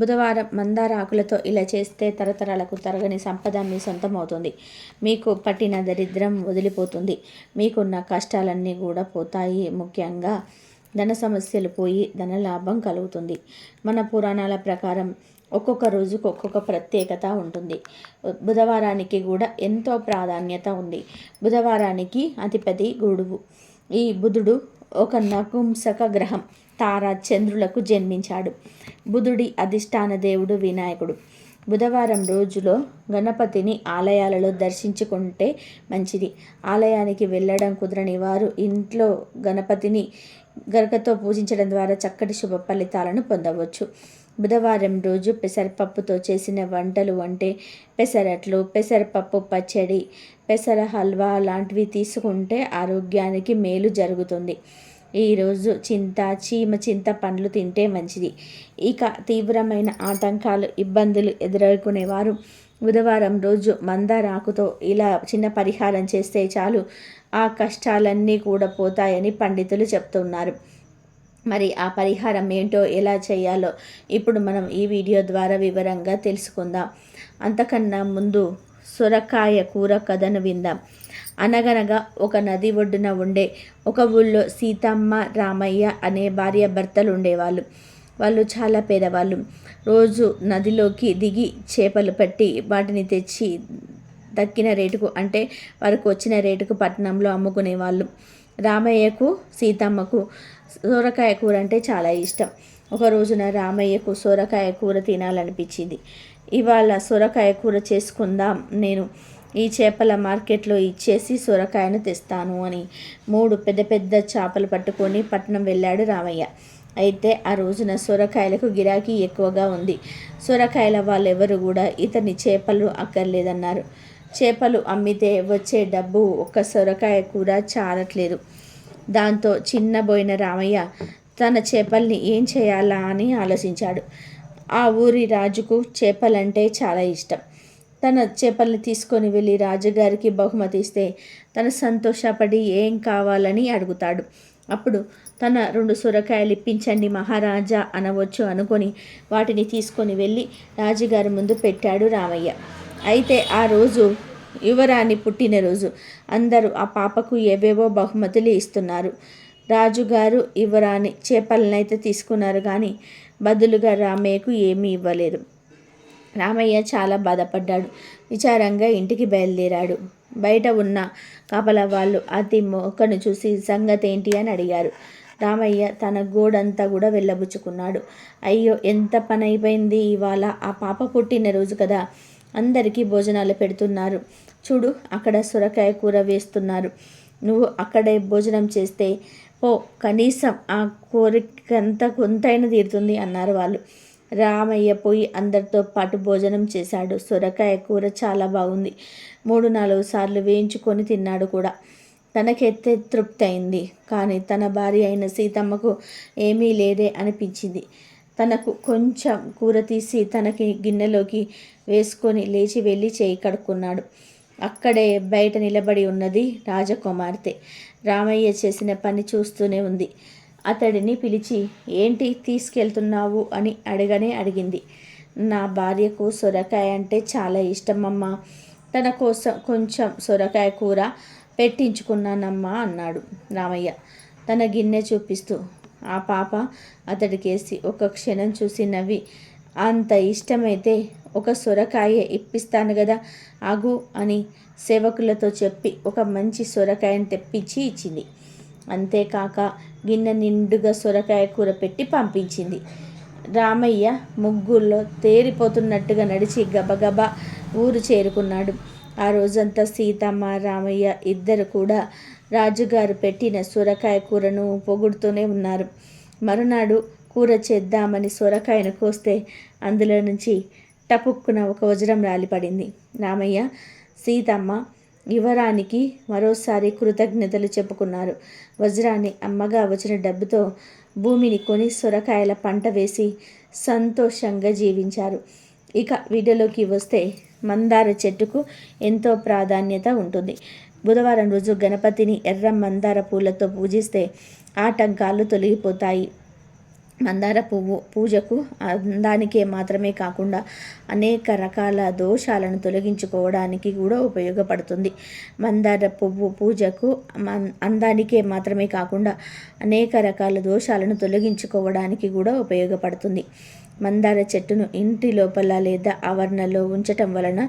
బుధవారం మందార ఆకులతో ఇలా చేస్తే తరతరాలకు తరగని సంపద మీ సొంతమవుతుంది. మీకు పట్టిన దరిద్రం వదిలిపోతుంది. మీకున్న కష్టాలన్నీ కూడా పోతాయి. ముఖ్యంగా ధన సమస్యలు పోయి ధన లాభం కలుగుతుంది. మన పురాణాల ప్రకారం ఒక్కొక్క రోజుకు ఒక్కొక్క ప్రత్యేకత ఉంటుంది. బుధవారానికి కూడా ఎంతో ప్రాధాన్యత ఉంది. బుధవారానికి అధిపతి గుడువు ఈ బుధుడు ఒక నపుంసక గ్రహం. తార చంద్రులకు జన్మించాడు. బుధుడి అధిష్టాన దేవుడు వినాయకుడు. బుధవారం రోజులో గణపతిని ఆలయాలలో దర్శించుకుంటే మంచిది. ఆలయానికి వెళ్ళడం కుదరని వారు ఇంట్లో గణపతిని గరకతో పూజించడం ద్వారా చక్కటి శుభ ఫలితాలను పొందవచ్చు. బుధవారం రోజు పెసరపప్పుతో చేసిన వంటలు అంటే పెసరట్లు పెసరపప్పు పచ్చడి పెసర హల్వా లాంటివి తీసుకుంటే ఆరోగ్యానికి మేలు జరుగుతుంది. ఈరోజు చింత చీమ చింత పండ్లు తింటే మంచిది. ఇక తీవ్రమైన ఆటంకాలు ఇబ్బందులు ఎదుర్కొనేవారు. బుధవారం రోజు మందారాకుతో ఇలా చిన్న పరిహారం చేస్తే చాలు. ఆ కష్టాలన్నీ కూడా పోతాయని పండితులు చెప్తున్నారు. మరి ఆ పరిహారం ఏంటో ఎలా చేయాలో ఇప్పుడు మనం ఈ వీడియో ద్వారా వివరంగా తెలుసుకుందాం. అంతకన్నా ముందు సొరకాయ కూర కథను విందాం. అనగనగా ఒక నది ఒడ్డున ఉండే ఒక ఊళ్ళో సీతమ్మ రామయ్య అనే భార్య భర్తలు ఉండేవాళ్ళు. వాళ్ళు చాలా పేదవాళ్ళు. రోజు నదిలోకి దిగి చేపలు పట్టి వాటిని తెచ్చి దక్కిన రేటుకు అంటే వారికి వచ్చిన రేటుకు పట్టణంలో అమ్ముకునేవాళ్ళు. రామయ్యకు సీతమ్మకు సొరకాయ కూర అంటే చాలా ఇష్టం. ఒక రోజున రామయ్యకు సొరకాయ కూర తినాలనిపించింది. ఇవాళ సొరకాయ కూర చేసుకుందాం నేను. ఈ చేపల మార్కెట్లో ఇచ్చేసి సొరకాయను తెస్తాను అని మూడు పెద్ద పెద్ద చేపలు పట్టుకొని పట్నం వెళ్ళాడు రామయ్య. అయితే ఆ రోజున సొరకాయలకు గిరాకీ ఎక్కువగా ఉంది. సొరకాయల వాళ్ళెవరు కూడా ఇతని చేపలు అక్కర్లేదన్నారు. చేపలు అమ్మితే వచ్చే డబ్బు ఒక్క సొరకాయ కూర చాలట్లేదు దాంతో చిన్నబోయిన రామయ్య తన చేపల్ని ఏం చేయాలా అని ఆలోచించాడు. ఆ ఊరి రాజుకు చేపలంటే చాలా ఇష్టం. తన చేపల్ని తీసుకొని వెళ్ళి రాజుగారికి బహుమతి ఇస్తే తన సంతోషపడి ఏం కావాలని అడుగుతాడు. అప్పుడు తన రెండు సొరకాయలు ఇప్పించండి మహారాజా అనవచ్చు అనుకొని వాటిని తీసుకొని వెళ్ళి రాజుగారి ముందు పెట్టాడు రామయ్య. అయితే ఆ రోజు యువరాణి పుట్టినరోజు. అందరూ ఆ పాపకు ఏవేవో బహుమతులు ఇస్తున్నారు. రాజుగారు యువరాణి చేపలనైతే తీసుకున్నారు కానీ బదులుగా రామయ్యకు ఏమీ ఇవ్వలేరు. రామయ్య చాలా బాధపడ్డాడు. విచారంగా ఇంటికి బయలుదేరాడు. బయట ఉన్న కాపల వాళ్ళు అతి మొక్కను చూసి సంగతి ఏంటి అని అడిగారు. రామయ్య తన గోడంతా కూడా వెళ్ళబుచ్చుకున్నాడు. అయ్యో ఎంత పని అయిపోయింది ఇవాళ? ఆ పాప పుట్టిన రోజు కదా అందరికీ భోజనాలు పెడుతున్నారు. చూడు అక్కడ సొరకాయ కూర వేస్తున్నారు. నువ్వు అక్కడే భోజనం చేస్తే ఓ కనీసం ఆ కోరికంత కొంతైనా తీరుతుంది అన్నారు వాళ్ళు. రామయ్య పోయి అందరితో పాటు భోజనం చేశాడు. సొరకాయ కూర చాలా బాగుంది. మూడు నాలుగు సార్లు వేయించుకొని తిన్నాడు కూడా. తనకైతే తృప్తి అయింది. కానీ తన భార్య అయిన సీతమ్మకు ఏమీ లేదే అనిపించింది. తనకు కొంచెం కూర తీసి తనకి గిన్నెలోకి వేసుకొని లేచి వెళ్ళి చేయి కడుక్కున్నాడు. అక్కడే బయట నిలబడి ఉన్నది రాజకుమార్తె. రామయ్య చేసిన పని చూస్తూనే ఉంది. అతడిని పిలిచి ఏంటి తీసుకెళ్తున్నావు? అని అడగనే అడిగింది. నా భార్యకు సొరకాయ అంటే చాలా ఇష్టమమ్మా. తన కోసం కొంచెం సొరకాయ కూర పెట్టించుకున్నానమ్మా అన్నాడు రామయ్య. తన గిన్నె చూపిస్తూ ఆ పాప అతడికేసి ఒక క్షణం చూసి నవ్వి అంత ఇష్టమైతే ఒక సొరకాయ ఇప్పిస్తాను కదా ఆగు అని సేవకులతో చెప్పి ఒక మంచి సొరకాయను తెప్పించి ఇచ్చింది. అంతేకాక గిన్నె నిండుగా సొరకాయ కూర పెట్టి పంపించింది. రామయ్య ముగ్గుల్లో తేరిపోతున్నట్టుగా నడిచి గబగబా ఊరు చేరుకున్నాడు. ఆ రోజంతా సీతమ్మ రామయ్య ఇద్దరు కూడా రాజుగారు పెట్టిన సొరకాయ కూరను పొగుడుతూనే ఉన్నారు. మరునాడు కూర చేద్దామని సొరకాయను కోస్తే అందులో నుంచి టపుక్కున ఒక వజ్రం రాలిపడింది. రామయ్య సీతమ్మ యువరానికి మరోసారి కృతజ్ఞతలు చెప్పుకున్నారు. వజ్రాన్ని అమ్మగా వచ్చిన డబ్బుతో భూమిని కొని సొరకాయల పంట వేసి సంతోషంగా జీవించారు. ఇక వీడియోలోకి వస్తే మందార చెట్టుకు ఎంతో ప్రాధాన్యత ఉంటుంది. బుధవారం రోజు గణపతిని ఎర్ర మందార పూలతో పూజిస్తే ఆటంకాలు తొలగిపోతాయి. మందార పువ్వు పూజకు అందానికే మాత్రమే కాకుండా అనేక రకాల దోషాలను తొలగించుకోవడానికి కూడా ఉపయోగపడుతుంది. మందార పువ్వు పూజకు అందానికే మాత్రమే కాకుండా అనేక రకాల దోషాలను తొలగించుకోవడానికి కూడా ఉపయోగపడుతుంది. మందార చెట్టును ఇంటి లోపల లేదా ఆవరణలో ఉంచటం వలన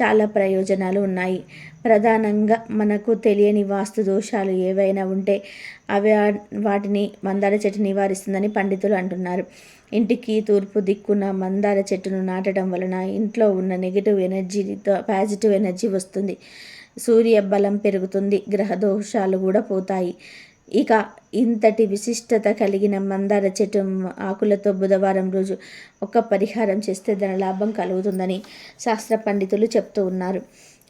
చాలా ప్రయోజనాలు ఉన్నాయి. ప్రధానంగా మనకు తెలియని వాస్తు దోషాలు ఏవైనా ఉంటే అవి వాటిని మందార చెట్టు నివారిస్తుందని పండితులు అంటున్నారు. ఇంటికి తూర్పు దిక్కున మందార చెట్టును నాటడం వలన ఇంట్లో ఉన్న నెగిటివ్ ఎనర్జీతో పాజిటివ్ ఎనర్జీ వస్తుంది. సూర్య బలం పెరుగుతుంది గ్రహ దోషాలు కూడా పోతాయి. ఇక ఇంతటి విశిష్టత కలిగిన మందార చెట్టు ఆకులతో బుధవారం రోజు ఒక పరిహారం చేస్తే దాని లాభం కలుగుతుందని శాస్త్ర పండితులు చెప్తూ ఉన్నారు.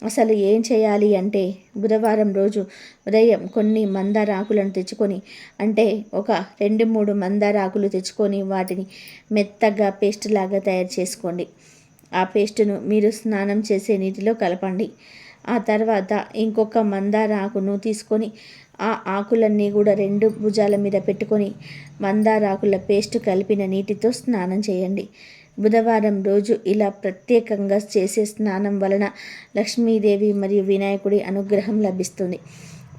అసలు ఏం చేయాలి అంటే బుధవారం రోజు ఉదయం కొన్ని మందార ఆకులను తెచ్చుకొని అంటే ఒక రెండు మూడు మందార ఆకులు తెచ్చుకొని వాటిని మెత్తగా పేస్ట్ లాగా తయారు చేసుకోండి. ఆ పేస్టును మీరు స్నానం చేసే నీటిలో కలపండి. ఆ తర్వాత ఇంకొక మందార ఆకును తీసుకొని ఆ ఆకులన్నీ కూడా రెండు భుజాల మీద పెట్టుకొని మందార ఆకుల పేస్ట్ కలిపిన నీటితో స్నానం చేయండి. బుధవారం రోజు ఇలా ప్రత్యేకంగా చేసే స్నానం వలన లక్ష్మీదేవి మరియు వినాయకుడి అనుగ్రహం లభిస్తుంది.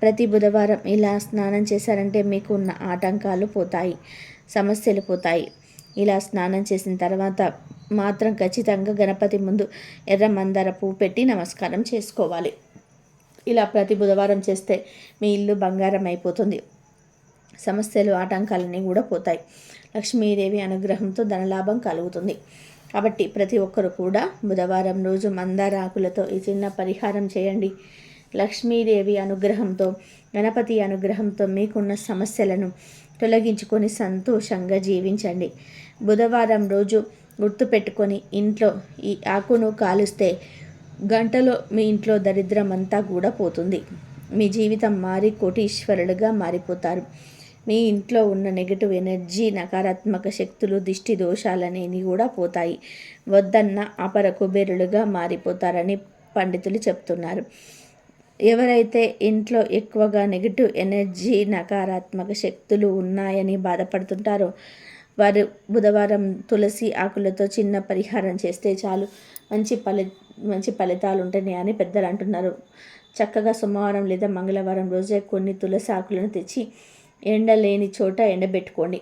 ప్రతి బుధవారం ఇలా స్నానం చేశారంటే మీకు ఉన్న ఆటంకాలు పోతాయి సమస్యలు పోతాయి. ఇలా స్నానం చేసిన తర్వాత మాత్రం ఖచ్చితంగా గణపతి ముందు ఎర్ర మందార పువ్వు పెట్టి నమస్కారం చేసుకోవాలి. ఇలా ప్రతి బుధవారం చేస్తే మీ ఇల్లు బంగారం అయిపోతుంది. సమస్యలు ఆటంకాలన్నీ కూడా పోతాయి. లక్ష్మీదేవి అనుగ్రహంతో ధనలాభం కలుగుతుంది. కాబట్టి ప్రతి ఒక్కరు కూడా బుధవారం రోజు మందార ఆకులతో ఈ చిన్న పరిహారం చేయండి. లక్ష్మీదేవి అనుగ్రహంతో గణపతి అనుగ్రహంతో మీకున్న సమస్యలను తొలగించుకొని సంతోషంగా జీవించండి. బుధవారం రోజు గుర్తుపెట్టుకొని ఇంట్లో ఈ ఆకును కాలుస్తే గంటలో మీ ఇంట్లో దరిద్రమంతా కూడా పోతుంది. మీ జీవితం మారి కోటీశ్వరులుగా మారిపోతారు. మీ ఇంట్లో ఉన్న నెగటివ్ ఎనర్జీ నకారాత్మక శక్తులు దిష్టి దోషాలనేవి కూడా పోతాయి. వద్దన్న అపర కుబేరులుగా మారిపోతారని పండితులు చెప్తున్నారు. ఎవరైతే ఇంట్లో ఎక్కువగా నెగిటివ్ ఎనర్జీ నకారాత్మక శక్తులు ఉన్నాయని బాధపడుతుంటారో వారు బుధవారం తులసి ఆకులతో చిన్న పరిహారం చేస్తే చాలు. మంచి ఫలి మంచి ఫలితాలు ఉంటాయి అని పెద్దలు అంటున్నారు. చక్కగా సోమవారం లేదా మంగళవారం రోజే కొన్ని తులసి ఆకులను తెచ్చి ఎండ లేని చోట ఎండబెట్టుకోండి.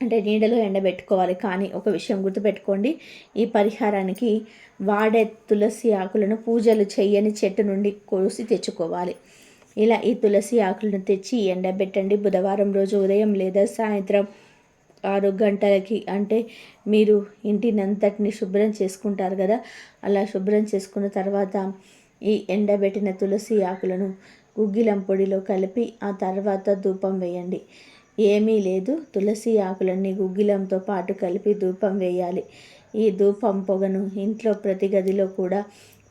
అంటే నీడలో ఎండబెట్టుకోవాలి కానీ ఒక విషయం గుర్తుపెట్టుకోండి. ఈ పరిహారానికి వాడే తులసి ఆకులను పూజలు చేయని చెట్టు నుండి కోసి తెచ్చుకోవాలి. ఇలా ఈ తులసి ఆకులను తెచ్చి ఎండబెట్టండి. బుధవారం రోజు ఉదయం లేదా సాయంత్రం ఆరు గంటలకి అంటే మీరు ఇంటినంతటిని శుభ్రం చేసుకుంటారు కదా. అలా శుభ్రం చేసుకున్న తర్వాత ఈ ఎండబెట్టిన తులసి ఆకులను గుగ్గిలం పొడిలో కలిపి ఆ తర్వాత ధూపం వేయండి. ఏమీ లేదు తులసి ఆకులన్నీ గుగ్గిలంతో పాటు కలిపి ధూపం వేయాలి. ఈ ధూపం పొగను ఇంట్లో ప్రతి గదిలో కూడా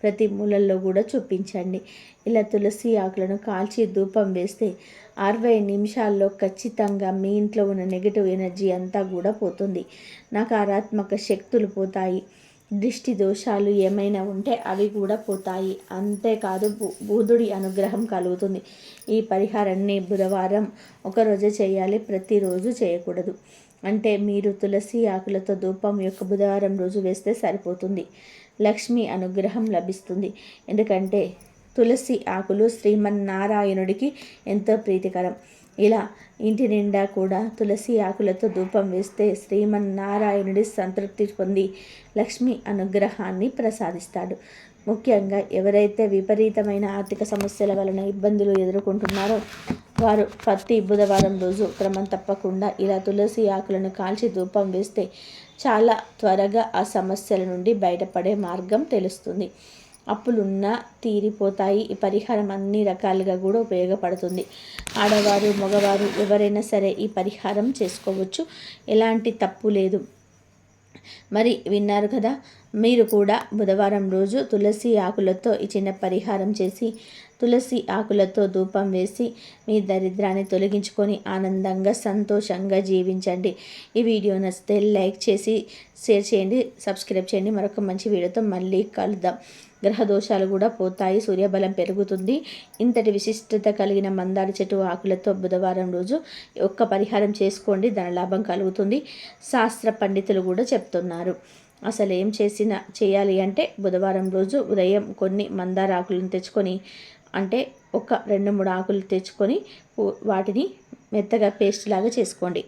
ప్రతి మూలల్లో కూడా చూపించండి. ఇలా తులసి ఆకులను కాల్చి ధూపం వేస్తే అరవై నిమిషాల్లో ఖచ్చితంగా మీ ఇంట్లో ఉన్న నెగిటివ్ ఎనర్జీ అంతా కూడా పోతుంది. నకారాత్మక శక్తులు పోతాయి. దృష్టి దోషాలు ఏమైనా ఉంటే అవి కూడా పోతాయి. అంతేకాదు బుధుడి అనుగ్రహం కలుగుతుంది. ఈ పరిహారాన్ని బుధవారం ఒకరోజు చేయాలి ప్రతిరోజు చేయకూడదు. అంటే మీరు తులసి ఆకులతో ధూపం యొక్క బుధవారం రోజు వేస్తే సరిపోతుంది. లక్ష్మి అనుగ్రహం లభిస్తుంది. ఎందుకంటే తులసి ఆకులు శ్రీమన్నారాయణుడికి ఎంతో ప్రీతికరం. ఇలా ఇంటి నిండా కూడా తులసి ఆకులతో ధూపం వేస్తే శ్రీమన్నారాయణుడి సంతృప్తి పొంది లక్ష్మి అనుగ్రహాన్ని ప్రసాదిస్తాడు. ముఖ్యంగా ఎవరైతే విపరీతమైన ఆర్థిక సమస్యల వలన ఇబ్బందులు ఎదుర్కొంటున్నారో వారు ప్రతి బుధవారం రోజు క్రమం తప్పకుండా ఇలా తులసి ఆకులను కాల్చి ధూపం వేస్తే చాలా త్వరగా ఆ సమస్యల నుండి బయటపడే మార్గం తెలుస్తుంది. అప్పులున్నా తీరిపోతాయి. ఈ పరిహారం అన్ని రకాలుగా కూడా ఉపయోగపడుతుంది. ఆడవారు మగవారు ఎవరైనా సరే ఈ పరిహారం చేసుకోవచ్చు. ఎలాంటి తప్పు లేదు. మరి విన్నారు కదా మీరు కూడా బుధవారం రోజు తులసి ఆకులతో ఈ చిన్న పరిహారం చేసి తులసి ఆకులతో ధూపం వేసి మీ దరిద్రాన్ని తొలగించుకొని ఆనందంగా సంతోషంగా జీవించండి. ఈ వీడియో నచ్చితే లైక్ చేసి షేర్ చేయండి సబ్స్క్రైబ్ చేయండి. మరొక మంచి వీడియోతో మళ్ళీ కలుద్దాం. గ్రహ దోషాలు కూడా పోతాయి సూర్యబలం పెరుగుతుంది. ఇంతటి విశిష్టత కలిగిన మందార చెట్టు ఆకులతో బుధవారం రోజు ఒక్క పరిహారం చేసుకోండి ధనలాభం కలుగుతుంది. శాస్త్ర పండితులు కూడా చెప్తున్నారు. అసలు ఏం చేసినా చేయాలి అంటే బుధవారం రోజు ఉదయం కొన్ని మందార ఆకులను తెచ్చుకొని అంటే ఒక రెండు మూడు ఆకులు తెచ్చుకొని వాటిని మెత్తగా పేస్ట్ లాగా చేసుకోండి.